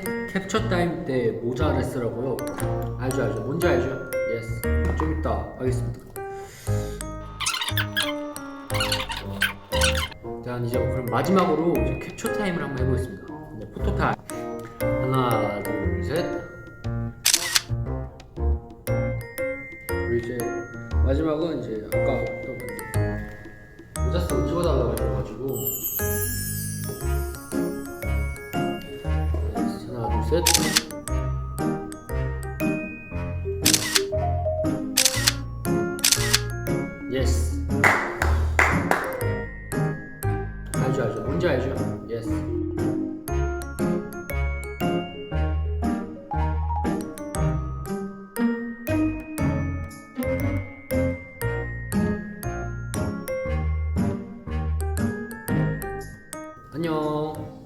캡처 타임 때 모자를 쓰라고요. 알죠, 알죠. 뭔지 알죠? 예스. 좀 이따 하겠습니다. 자, 이제 그럼 마지막으로 이제 캡처 타임을 한번 해보겠습니다. 네, 포토 타임. 하나, 둘, 셋. 그리고 이제 마지막은 이제 아까 건데 모자 쓰고 찍어달라고 해가지고 셋. 예스. 알죠, 알죠. 뭔지 알죠? 예스. 안녕.